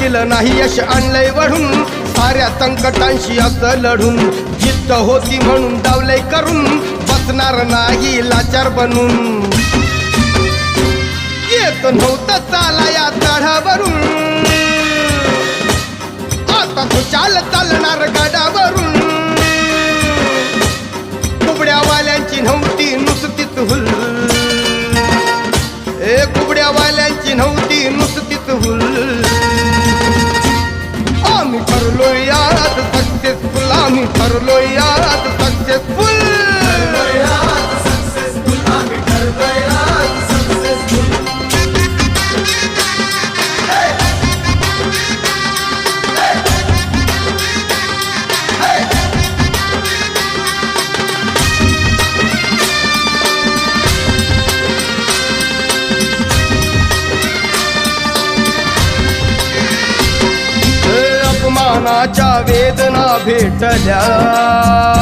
दिलं नाही यश आणलंय वढून. साऱ्या संकटांशी असं लढून. जिद्द होती म्हणून डावलय करून. बसणार नाही लाचार बनून. येत नव्हतं चाला या चढावरून आता तू चाल चालणार गाडा తరులో యాద్ సక్సెస్ఫుల్ ఆమె తరులో యాద్ సక్సెస్ఫుల్. मनाच्या वेदना भेटल्या.